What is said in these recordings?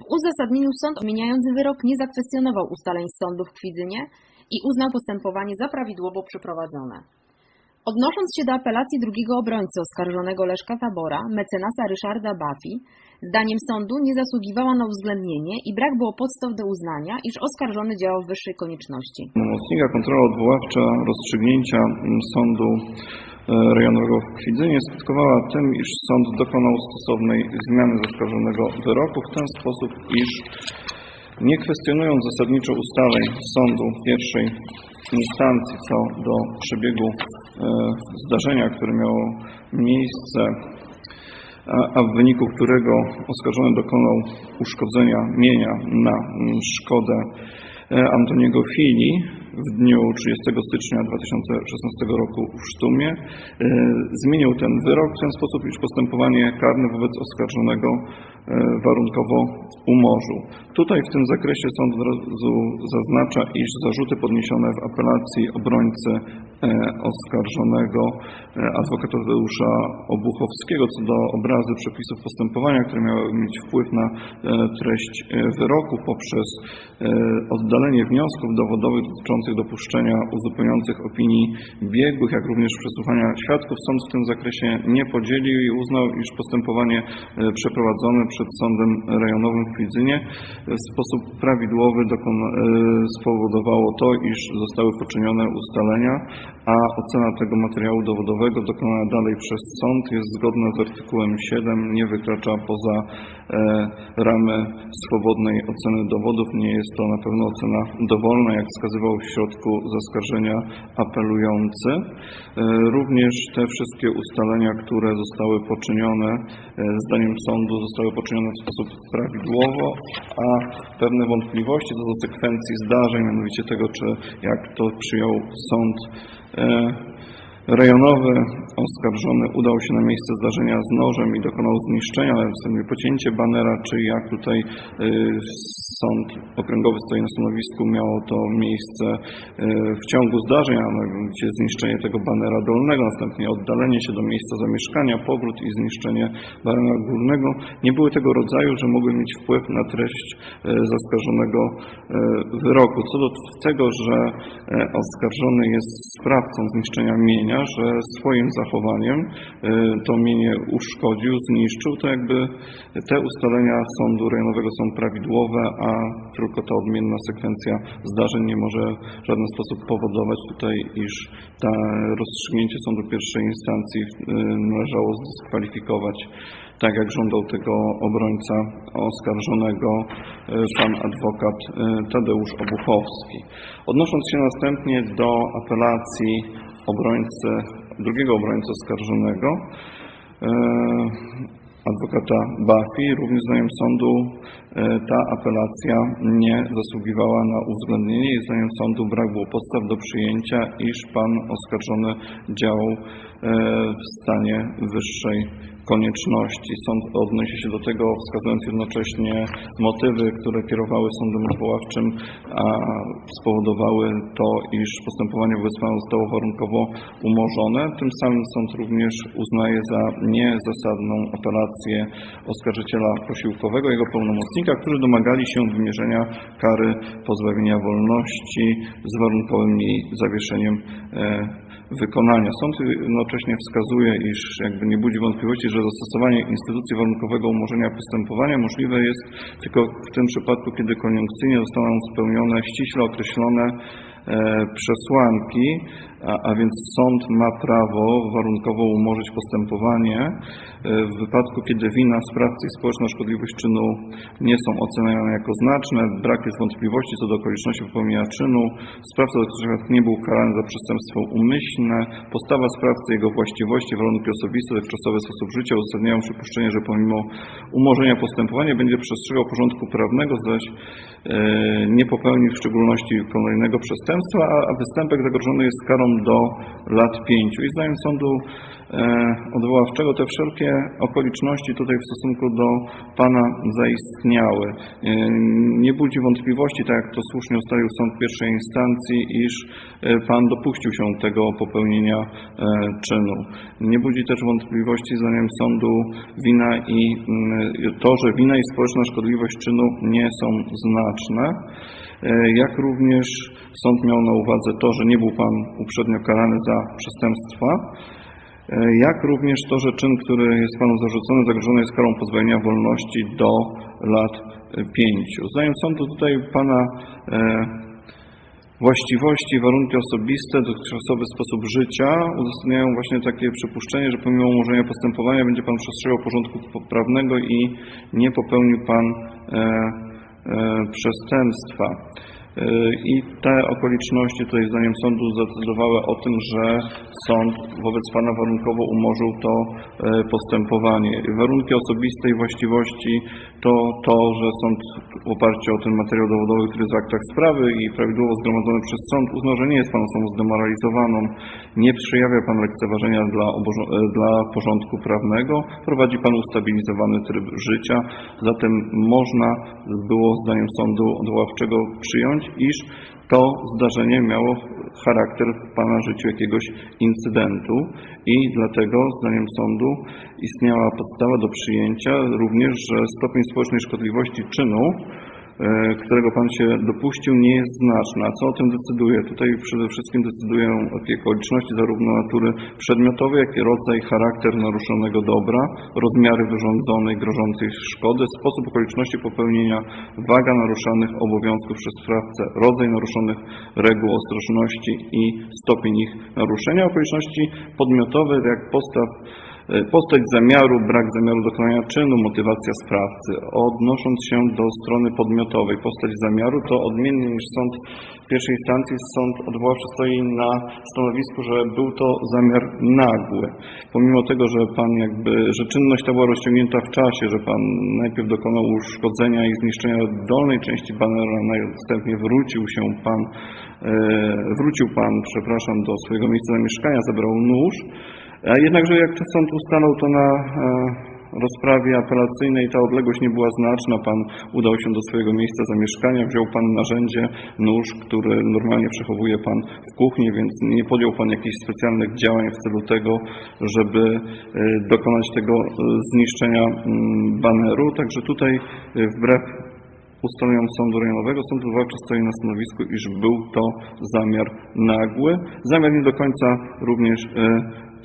W uzasadnieniu sąd odmieniający wyrok nie zakwestionował ustaleń sądu w Kwidzynie i uznał postępowanie za prawidłowo przeprowadzone. Odnosząc się do apelacji drugiego obrońcy oskarżonego Leszka Tabora, mecenasa Ryszarda Bafi, zdaniem sądu nie zasługiwała na uwzględnienie i brak było podstaw do uznania, iż oskarżony działał w wyższej konieczności. Pełnomocnika kontrola odwoławcza rozstrzygnięcia sądu rejonowego w Kwidzynie skutkowała tym, iż sąd dokonał stosownej zmiany zaskarżonego wyroku w ten sposób, iż nie kwestionując zasadniczo ustaleń sądu pierwszej instancji co do przebiegu e, zdarzenia, które miało miejsce, a, a w wyniku którego oskarżony dokonał uszkodzenia mienia na mm, szkodę e, Antoniego Fili w dniu 30 stycznia 2016 roku w Sztumie, e, zmienił ten wyrok w ten sposób, iż postępowanie karne wobec oskarżonego e, warunkowo umorzył. Tutaj w tym zakresie sąd od razu zaznacza, iż zarzuty podniesione w apelacji obrońcy e, oskarżonego adwokata Tadeusza Obuchowskiego co do obrazy przepisów postępowania, które miały mieć wpływ na treść wyroku poprzez oddalenie wniosków dowodowych dotyczących dopuszczenia uzupełniających opinii biegłych, jak również przesłuchania świadków. Sąd w tym zakresie nie podzielił i uznał, iż postępowanie e, przeprowadzone przed Sądem Rejonowym w Kwidzynie w sposób prawidłowy e, spowodowało to, iż zostały poczynione ustalenia, a ocena tego materiału dowodowego dokonana dalej przez sąd jest zgodna z artykułem 7, nie wykracza poza e, ramy swobodnej oceny dowodów. Nie jest to na pewno ocena dowolna, jak wskazywał środku zaskarżenia apelujący. E, Również te wszystkie ustalenia, które zostały poczynione, e, zdaniem sądu zostały poczynione w sposób prawidłowo, a pewne wątpliwości co do sekwencji zdarzeń, mianowicie tego, czy jak to przyjął sąd e, rejonowy, oskarżony udał się na miejsce zdarzenia z nożem i dokonał zniszczenia, ale w zasadzie pocięcie banera, czy jak tutaj y, sąd okręgowy stoi na stanowisku, miało to miejsce y, w ciągu zdarzenia, mianowicie zniszczenie tego banera dolnego, następnie oddalenie się do miejsca zamieszkania, powrót i zniszczenie banera górnego, nie były tego rodzaju, że mogły mieć wpływ na treść y, zaskarżonego wyroku. Co do tego, że oskarżony jest sprawcą zniszczenia mienia, że swoim zachowaniem y, to mienie uszkodził, zniszczył, to jakby te ustalenia sądu rejonowego są prawidłowe, a tylko ta odmienna sekwencja zdarzeń nie może w żaden sposób powodować tutaj, iż ta rozstrzygnięcie sądu pierwszej instancji y, należało zdyskwalifikować tak jak żądał tego obrońca oskarżonego, pan adwokat y, Tadeusz Obuchowski. Odnosząc się następnie do apelacji obrońcy, drugiego obrońcy oskarżonego, e, adwokata Bafi, również zdaniem sądu e, ta apelacja nie zasługiwała na uwzględnienie i zdaniem sądu brak było podstaw do przyjęcia, iż pan oskarżony działał e, w stanie wyższej konieczności. Sąd odnosi się do tego, wskazując jednocześnie motywy, które kierowały sądem odwoławczym, a spowodowały to, iż postępowanie wobec pana zostało warunkowo umorzone. Tym samym sąd również uznaje za niezasadną apelację oskarżyciela posiłkowego, jego pełnomocnika, którzy domagali się wymierzenia kary pozbawienia wolności z warunkowym jej zawieszeniem e, wykonania. Sąd jednocześnie wskazuje, iż jakby nie budzi wątpliwości, że zastosowanie instytucji warunkowego umorzenia postępowania możliwe jest tylko w tym przypadku, kiedy koniunkcyjnie zostaną spełnione ściśle określone e, przesłanki, a, a więc sąd ma prawo warunkowo umorzyć postępowanie e, w wypadku, kiedy wina sprawcy i społeczna szkodliwość czynu nie są oceniane jako znaczne, brak jest wątpliwości co do okoliczności popełnienia czynu, sprawca dotychczas nie był karany za przestępstwo umyślne, postawa sprawcy, jego właściwości, warunki osobiste, dotychczasowy sposób życia uzasadniają przypuszczenie, że pomimo umorzenia postępowania będzie przestrzegał porządku prawnego, zaś e, nie popełni w szczególności kolejnego przestępstwa, a występek zagrożony jest karą do lat pięciu. I zdaniem sądu odwoławczego. Te wszelkie okoliczności tutaj w stosunku do Pana zaistniały. E, Nie budzi wątpliwości, tak jak to słusznie ustalił sąd pierwszej instancji, iż e, Pan dopuścił się tego popełnienia e, czynu. Nie budzi też wątpliwości zdaniem sądu wina i mm, to, że wina i społeczna szkodliwość czynu nie są znaczne. E, Jak również sąd miał na uwadze to, że nie był Pan uprzednio karany za przestępstwa, e, jak również to, że czyn, który jest Panu zarzucony, zagrożony jest karą pozbawienia wolności do lat e, pięciu. Zdaniem sądu tutaj Pana e, właściwości, warunki osobiste, dotychczasowy sposób życia uzasadniają właśnie takie przypuszczenie, że pomimo umorzenia postępowania będzie Pan przestrzegał porządku prawnego i nie popełnił Pan e, e, przestępstwa. I te okoliczności tutaj zdaniem sądu zadecydowały o tym, że sąd wobec Pana warunkowo umorzył to e, postępowanie. Warunki osobiste i właściwości to to, że sąd w oparciu o ten materiał dowodowy, który jest w aktach sprawy i prawidłowo zgromadzony przez sąd uznał, że nie jest Pan osobą zdemoralizowaną, nie przejawia Pan lekceważenia dla, e, dla porządku prawnego, prowadzi Pan ustabilizowany tryb życia, zatem można było zdaniem sądu odwoławczego przyjąć, iż to zdarzenie miało charakter w Pana życiu jakiegoś incydentu i dlatego zdaniem sądu istniała podstawa do przyjęcia również, że stopień społecznej szkodliwości czynu którego Pan się dopuścił, nie jest znaczna. Co o tym decyduje? Tutaj przede wszystkim decydują takie okoliczności zarówno natury przedmiotowej, jak i rodzaj, charakter naruszonego dobra, rozmiary wyrządzonej, grożącej szkody, sposób okoliczności popełnienia, waga naruszanych obowiązków przez sprawcę, rodzaj naruszonych reguł ostrożności i stopień ich naruszenia, okoliczności podmiotowe, jak postaw E, Postać zamiaru, brak zamiaru dokonania czynu, motywacja sprawcy. Odnosząc się do strony podmiotowej, postać zamiaru to odmiennie niż sąd pierwszej instancji, sąd odwoławczy stoi na stanowisku, że był to zamiar nagły. Pomimo tego, że pan jakby, że czynność ta była rozciągnięta w czasie, że pan najpierw dokonał uszkodzenia i zniszczenia dolnej części banera, następnie wrócił się pan, e, wrócił pan, przepraszam, do swojego miejsca zamieszkania, zabrał nóż, jednakże jak sąd ustalał, to na e, rozprawie apelacyjnej ta odległość nie była znaczna. Pan udał się do swojego miejsca zamieszkania, wziął Pan narzędzie, nóż, który normalnie przechowuje Pan w kuchni, więc nie podjął Pan jakichś specjalnych działań w celu tego, żeby e, dokonać tego e, zniszczenia mm, baneru. Także tutaj wbrew ustaleniom sądu rejonowego, sąd odwoławczy stoi na stanowisku, iż był to zamiar nagły. Zamiar nie do końca również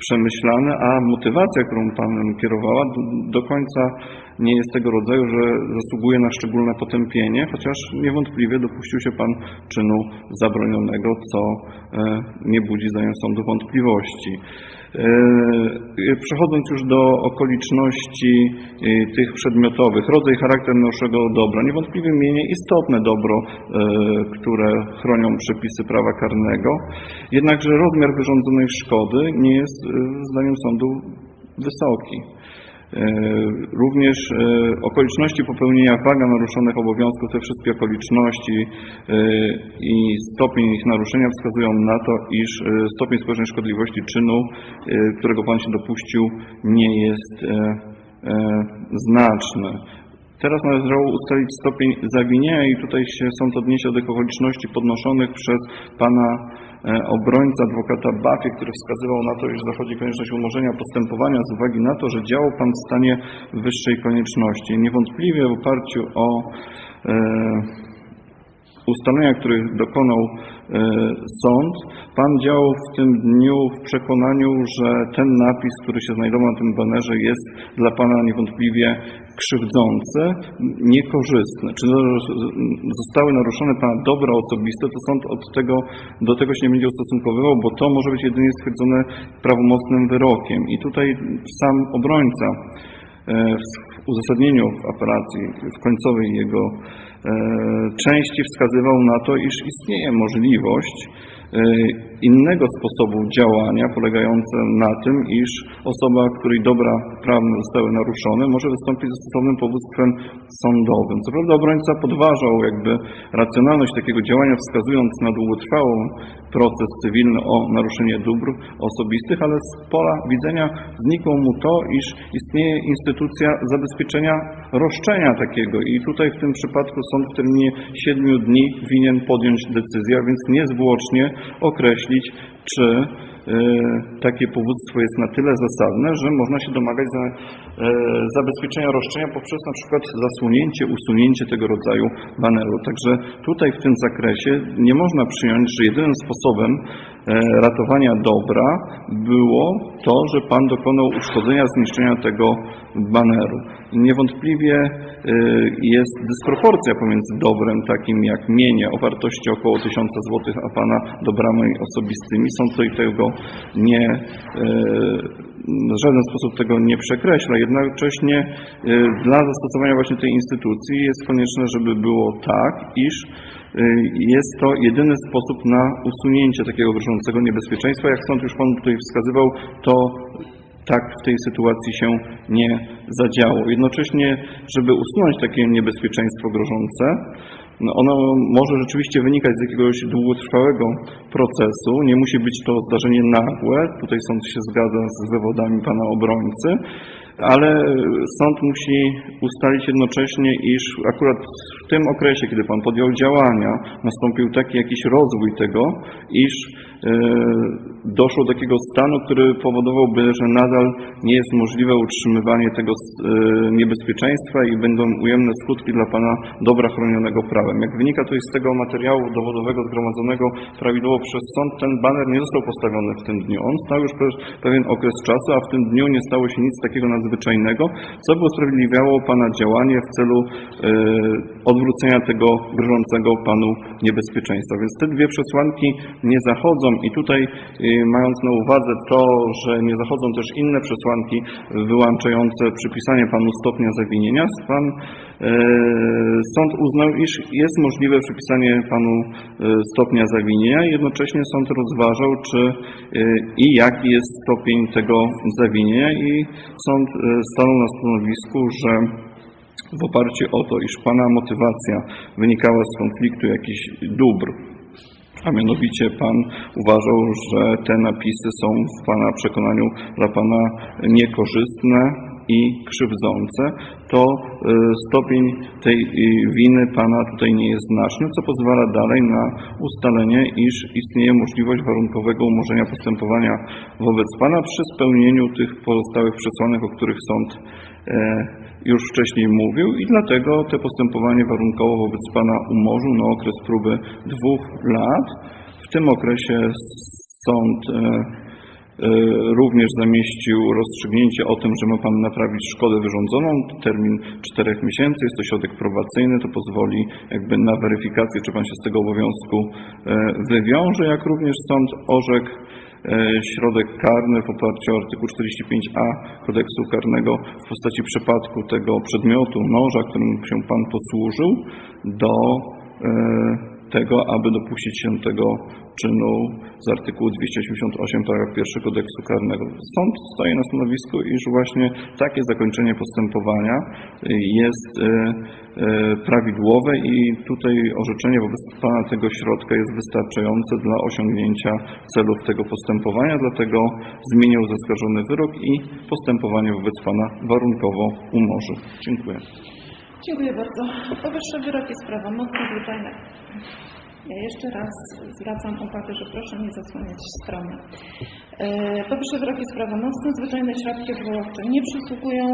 e, przemyślany, a motywacja, którą Panem kierowała, do, do końca nie jest tego rodzaju, że zasługuje na szczególne potępienie, chociaż niewątpliwie dopuścił się Pan czynu zabronionego, co e, nie budzi zdaniem sądu wątpliwości. E, Przechodząc już do okoliczności e, tych przedmiotowych, rodzaj, charakter naszego dobra, niewątpliwie mienie istotne dobro, e, które chronią przepisy prawa karnego, jednakże rozmiar wyrządzonej szkody nie jest e, zdaniem sądu wysoki. E, Również e, okoliczności popełnienia waga naruszonych obowiązków, te wszystkie okoliczności e, i stopień ich naruszenia wskazują na to, iż stopień społecznej szkodliwości czynu, którego Pan się dopuścił, nie jest znaczny. Teraz należało ustalić stopień zawinienia i tutaj się sąd odniesie do tych okoliczności podnoszonych przez Pana obrońca adwokata Bafie, który wskazywał na to, iż zachodzi konieczność umorzenia postępowania z uwagi na to, że działał Pan w stanie wyższej konieczności. Niewątpliwie w oparciu o e, ustalenia, których dokonał e, sąd, Pan działał w tym dniu w przekonaniu, że ten napis, który się znajdował na tym banerze jest dla Pana niewątpliwie krzywdzący, niekorzystny. Czy zostały naruszone Pana dobra osobiste, to sąd od tego, do tego się nie będzie ustosunkowywał, bo to może być jedynie stwierdzone prawomocnym wyrokiem. I tutaj sam obrońca e, w uzasadnieniu w apelacji, w końcowej jego e, części wskazywał na to, iż istnieje możliwość innego sposobu działania, polegające na tym, iż osoba, której dobra prawne zostały naruszone, może wystąpić ze stosownym powództwem sądowym. Co prawda obrońca podważał jakby racjonalność takiego działania, wskazując na długotrwały proces cywilny o naruszenie dóbr osobistych, ale z pola widzenia znikło mu to, iż istnieje instytucja zabezpieczenia roszczenia takiego i tutaj w tym przypadku sąd w terminie 7 dni winien podjąć decyzję, a więc niezwłocznie określić, czy e, takie powództwo jest na tyle zasadne, że można się domagać za, e, zabezpieczenia roszczenia poprzez na przykład zasłonięcie, usunięcie tego rodzaju baneru. Także tutaj w tym zakresie nie można przyjąć, że jedynym sposobem ratowania dobra było to, że Pan dokonał uszkodzenia, zniszczenia tego baneru. Niewątpliwie e, jest dysproporcja pomiędzy dobrem takim jak mienie o wartości około 1000 zł, a Pana dobrami osobistymi. Sąd tutaj tego nie, e, w żaden sposób tego nie przekreśla. Jednocześnie e, dla zastosowania właśnie tej instytucji jest konieczne, żeby było tak, iż e, jest to jedyny sposób na usunięcie takiego grożącego niebezpieczeństwa. Jak sąd już Pan tutaj wskazywał, to tak w tej sytuacji się nie zadziało. Jednocześnie, żeby usunąć takie niebezpieczeństwo grożące, ono może rzeczywiście wynikać z jakiegoś długotrwałego procesu. Nie musi być to zdarzenie nagłe. Tutaj sąd się zgadza z wywodami pana obrońcy, ale sąd musi ustalić jednocześnie, iż akurat w tym okresie, kiedy pan podjął działania, nastąpił taki jakiś rozwój tego, iż doszło do takiego stanu, który powodowałby, że nadal nie jest możliwe utrzymywanie tego e, niebezpieczeństwa i będą ujemne skutki dla Pana dobra chronionego prawem. Jak wynika to z tego materiału dowodowego zgromadzonego prawidłowo przez sąd, ten baner nie został postawiony w tym dniu. On stał już pewien okres czasu, a w tym dniu nie stało się nic takiego nadzwyczajnego, co by usprawiedliwiało Pana działanie w celu e, odwrócenia tego grożącego Panu niebezpieczeństwa. Więc te dwie przesłanki nie zachodzą i tutaj y, mając na uwadze to, że nie zachodzą też inne przesłanki wyłączające przypisanie Panu stopnia zawinienia, Pan e, sąd uznał, iż jest możliwe przypisanie Panu e, stopnia zawinienia. Jednocześnie sąd rozważał, czy i jaki jest stopień tego zawinienia. I sąd stanął na stanowisku, że w oparciu o to, iż Pana motywacja wynikała z konfliktu jakichś dóbr, a mianowicie Pan uważał, że te napisy są w Pana przekonaniu dla Pana niekorzystne i krzywdzące, to y, stopień tej y, winy Pana tutaj nie jest znaczny, co pozwala dalej na ustalenie, iż istnieje możliwość warunkowego umorzenia postępowania wobec Pana przy spełnieniu tych pozostałych przesłanek, o których sąd e, już wcześniej mówił i dlatego te postępowanie warunkowo wobec Pana umorzył na okres próby dwóch lat. W tym okresie sąd e, e, również zamieścił rozstrzygnięcie o tym, że ma Pan naprawić szkodę wyrządzoną. Termin czterech miesięcy, jest to środek probacyjny, to pozwoli jakby na weryfikację, czy Pan się z tego obowiązku e, wywiąże, jak również sąd orzekł środek karny w oparciu o artykuł 45a kodeksu karnego w postaci przypadku tego przedmiotu, noża, którym się Pan posłużył, do e, tego, aby dopuścić się tego czynu z artykułu 288 paragraf 1 kodeksu karnego. Sąd staje na stanowisku, iż właśnie takie zakończenie postępowania jest e, e, prawidłowe i tutaj orzeczenie wobec Pana tego środka jest wystarczające dla osiągnięcia celów tego postępowania, dlatego zmienił zaskarżony wyrok i postępowanie wobec Pana warunkowo umorzy. Dziękuję. Dziękuję bardzo. Powyższy wyrok jest prawomocny, zwyczajny. Ja jeszcze raz zwracam uwagę, że proszę nie zasłaniać strony. E, Powyższy wyrok jest prawomocny, zwyczajne środki odwoławcze nie przysługują.